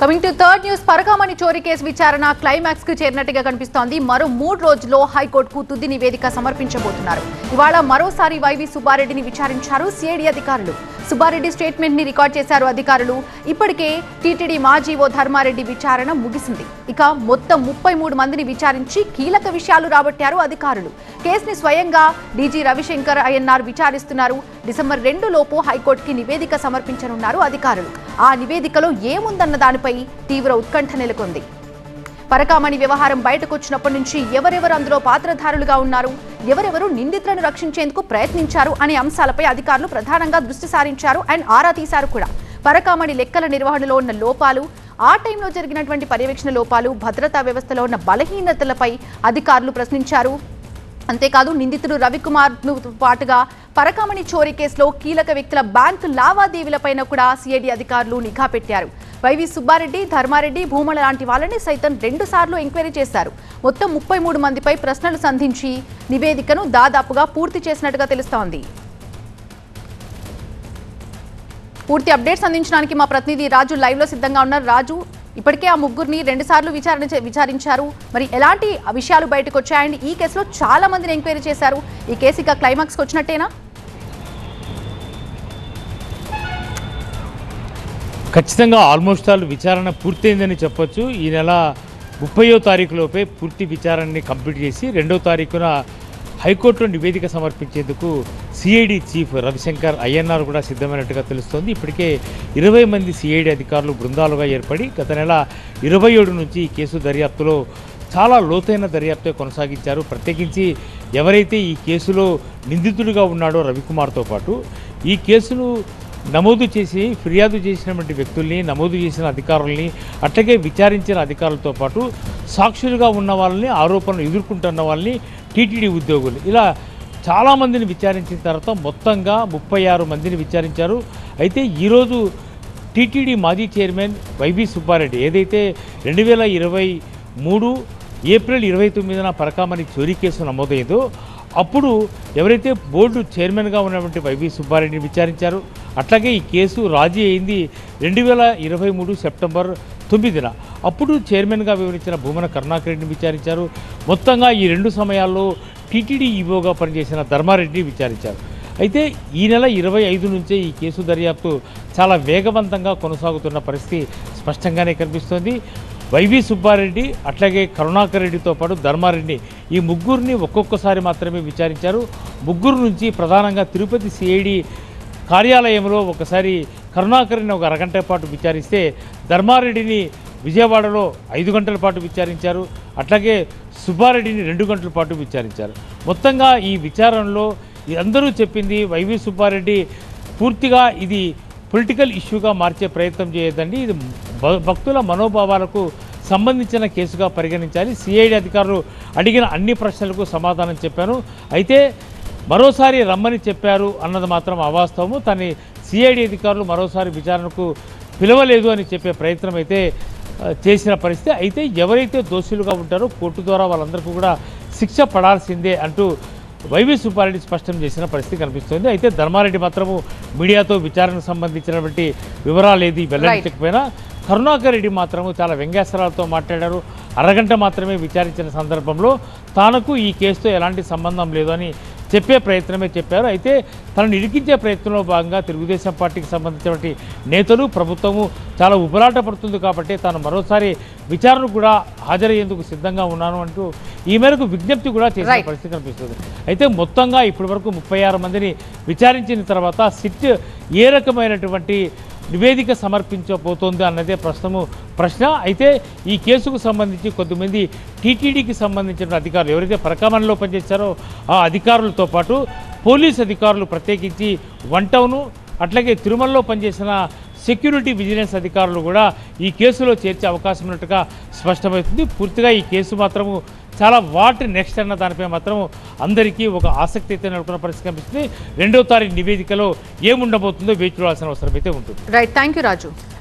Coming to third news పరకామణి చోరీ case విచారణ క్లైమాక్స్కు చేరినట్టుగా కనిపిస్తోంది. మరో మూడు రోజుల్లో హైకోర్టుకు తుది నివేదిక సమర్పించబోతున్నారు. ఇవాళ మరోసారి వైవి సుబ్బారెడ్డిని విచారించారు సిఐడి అధికారులు. సుబ్బారెడ్డి స్టేట్మెంట్ని రికార్డ్ చేశారు అధికారులు. ఇప్పటికే టీటీడీ మాజీ ఓ ధర్మారెడ్డి విచారణ ముగిసింది. ఇక మొత్తం ముప్పై మూడు మందిని విచారించి కీలక విషయాలు రాబట్టారు అధికారులు. కేసుని స్వయంగా డీజీ రవిశంకర్ అయ్యన్నార్ విచారిస్తున్నారు. డిసెంబర్ రెండు లోపు హైకోర్టుకి నివేదిక సమర్పించనున్నారు అధికారులు. ఆ నివేదికలో ఏముందన్న దానిపై తీవ్ర ఉత్కంఠ నెలకొంది. పరకామణి వ్యవహారం బయటకొచ్చినప్పటి నుంచి ఎవరెవరు అందులో పాత్రధారులుగా ఉన్నారు ఎవరెవరు నిందితులను రక్షించేందుకు ప్రయత్నించారు అనే అంశాలపై అధికారులు ప్రధానంగా దృష్టి సారించారు అండ్ ఆరా తీశారు కూడా. పరకామణి లెక్కల నిర్వహణలో ఉన్న లోపాలు ఆ టైంలో జరిగినటువంటి పర్యవేక్షణ లోపాలు భద్రతా వ్యవస్థలో ఉన్న బలహీనతలపై అధికారులు ప్రశ్నించారు. అంతేకాదు నిందితుడు రవికుమార్ను పాటుగా పరకామణి చోరీ కేసులో కీలక వ్యక్తుల బ్యాంకు లావాదేవీలపైన కూడా సిఐడి అధికారులు నిఘా పెట్టారు. వైవి సుబ్బారెడ్డి ధర్మారెడ్డి భూమల లాంటి వాళ్ళని సైతం రెండు సార్లు ఎంక్వైరీ చేశారు. మొత్తం ముప్పై మూడు మందిపై ప్రశ్నలు సంధించి నివేదికను దాదాపుగా పూర్తి చేసినట్టుగా తెలుస్తోంది. పూర్తి అప్డేట్స్ అందించడానికి మా ప్రతినిధి రాజు లైవ్లో సిద్ధంగా ఉన్నారు. రాజు ఇప్పటికే ఆ ముగ్గురిని రెండు సార్లు విచారణ విచారించారు. మరి ఎలాంటి విషయాలు బయటకు వచ్చాయండి? ఈ కేసులో చాలా మందిని ఎంక్వైరీ చేశారు. ఈ కేసు ఇక క్లైమాక్స్కి వచ్చినట్టేనా? ఖచ్చితంగా ఆల్మోస్ట్ ఆల్ విచారణ పూర్తయిందని చెప్పొచ్చు. ఈ నెల ముప్పయో తారీఖులోపే పూర్తి విచారణని కంప్లీట్ చేసి రెండో తారీఖున హైకోర్టులో నివేదిక సమర్పించేందుకు సిఐడి చీఫ్ రవిశంకర్ అయ్యన్నార్ కూడా సిద్ధమైనట్టుగా తెలుస్తోంది. ఇప్పటికే ఇరవై మంది సిఐడి అధికారులు బృందాలుగా ఏర్పడి గత నెల ఇరవై ఏడు నుంచి ఈ కేసు దర్యాప్తులో చాలా లోతైన దర్యాప్తే కొనసాగించారు. ప్రత్యేకించి ఎవరైతే ఈ కేసులో నిందితుడిగా ఉన్నాడో రవికుమార్తో పాటు ఈ కేసును నమోదు చేసి ఫిర్యాదు చేసినటువంటి వ్యక్తుల్ని నమోదు చేసిన అధికారుల్ని అట్లాగే విచారించిన అధికారులతో పాటు సాక్షులుగా ఉన్న వాళ్ళని ఆరోపణలు ఎదుర్కొంటున్న వాళ్ళని టీటీడీ ఉద్యోగులు. ఇలా చాలామందిని విచారించిన తర్వాత మొత్తంగా ముప్పై ఆరు మందిని విచారించారు. అయితే ఈరోజు టీటీడీ మాజీ చైర్మన్ వైవి సుబ్బారెడ్డి ఏదైతే రెండు వేల ఇరవై మూడు ఏప్రిల్ ఇరవై తొమ్మిదిన పరకామణి చోరీ కేసు నమోదైందో అప్పుడు ఎవరైతే బోర్డు చైర్మన్గా ఉన్నటువంటి వైవి సుబ్బారెడ్డిని విచారించారు అట్లాగే ఈ కేసు రాజీ అయింది రెండు వేల ఇరవై మూడు సెప్టెంబర్ తొమ్మిదిన. అప్పుడు చైర్మన్గా వివరించిన భూమన కరుణాకర్ రెడ్డిని విచారించారు. మొత్తంగా ఈ రెండు సమయాల్లో టీటీడీ ఈవోగా పనిచేసిన ధర్మారెడ్డిని విచారించారు. అయితే ఈ నెల ఇరవై ఐదు నుంచే ఈ కేసు దర్యాప్తు చాలా వేగవంతంగా కొనసాగుతున్న పరిస్థితి స్పష్టంగానే కనిపిస్తోంది. వైవి సుబ్బారెడ్డి అట్లాగే కరుణాకర్ రెడ్డితో పాటు ధర్మారెడ్డి ఈ ముగ్గురిని ఒక్కొక్కసారి మాత్రమే విచారించారు. ముగ్గురు నుంచి ప్రధానంగా తిరుపతి సిఐడి కార్యాలయంలో ఒకసారి కరుణాకర్ని ఒక అరగంట పాటు విచారిస్తే ధర్మారెడ్డిని విజయవాడలో ఐదు గంటల పాటు విచారించారు. అట్లాగే సుబ్బారెడ్డిని రెండు గంటల పాటు విచారించారు. మొత్తంగా ఈ విచారణలో అందరూ చెప్పింది వైవి సుబ్బారెడ్డి పూర్తిగా ఇది పొలిటికల్ ఇష్యూగా మార్చే ప్రయత్నం చేయదండి ఇది భక్తుల మనోభావాలకు సంబంధించిన కేసుగా పరిగణించాలి. సిఐడి అధికారులు అడిగిన అన్ని ప్రశ్నలకు సమాధానం చెప్పాను అయితే మరోసారి రమ్మని చెప్పారు అన్నది మాత్రం అవాస్తవము. తన సిఐడి అధికారులు మరోసారి విచారణకు పిలవలేదు అని చెప్పే ప్రయత్నం అయితే చేసిన పరిస్థితి. అయితే ఎవరైతే దోషులుగా ఉంటారో కోర్టు ద్వారా వాళ్ళందరికీ కూడా శిక్ష పడాల్సిందే అంటూ వైవి సుబ్బారెడ్డి స్పష్టం చేసిన పరిస్థితి కనిపిస్తుంది. అయితే ధర్మారెడ్డి మాత్రము మీడియాతో విచారణకు సంబంధించినటువంటి వివరాలు ఏది? వెల్లడించకపోయినా కరుణాకర్ రెడ్డి మాత్రము చాలా వ్యంగ్యాస్త్రాలతో మాట్లాడారు. అరగంట మాత్రమే విచారించిన సందర్భంలో తానకు ఈ కేసుతో ఎలాంటి సంబంధం లేదు అని చెప్పే ప్రయత్నమే చెప్పారు. అయితే తనను ఇరికించే ప్రయత్నంలో భాగంగా తెలుగుదేశం పార్టీకి సంబంధించినటువంటి నేతలు ప్రభుత్వము చాలా ఉబలాట పడుతుంది కాబట్టి తాను మరోసారి విచారణకు కూడా హాజరయ్యేందుకు సిద్ధంగా ఉన్నాను అంటూ ఈ మేరకు విజ్ఞప్తి కూడా చేసిన Right. పరిస్థితి కనిపిస్తుంది. అయితే మొత్తంగా ఇప్పటి వరకు ముప్పై ఆరు మందిని విచారించిన తర్వాత సిట్ ఏ రకమైనటువంటి నివేదిక సమర్పించబోతోంది అన్నదే ప్రస్తుతము ప్రశ్న అయితే ఈ కేసుకు సంబంధించి కొద్దిమంది టీటీడీకి సంబంధించిన అధికారులు ఎవరైతే పరకామణలో పనిచేశారో ఆ అధికారులతో పాటు పోలీస్ అధికారులు ప్రత్యేకించి వన్ టౌను అట్లాగే తిరుమలలో పనిచేసిన సెక్యూరిటీ విజిలెన్స్ అధికారులు కూడా ఈ కేసులో చేర్చే అవకాశం ఉన్నట్టుగా స్పష్టమవుతుంది. పూర్తిగా ఈ కేసు మాత్రము చాలా వాటి నెక్స్ట్ అన్న దానిపై మాత్రం అందరికీ ఒక ఆసక్తి అయితే నెలకొన్న పరిస్థితి కనిపిస్తుంది. రెండో తారీఖు నివేదికలో ఏముండబోతుందో వేచి చూడాల్సిన అవసరం అయితే ఉంటుంది. Right thank you Raju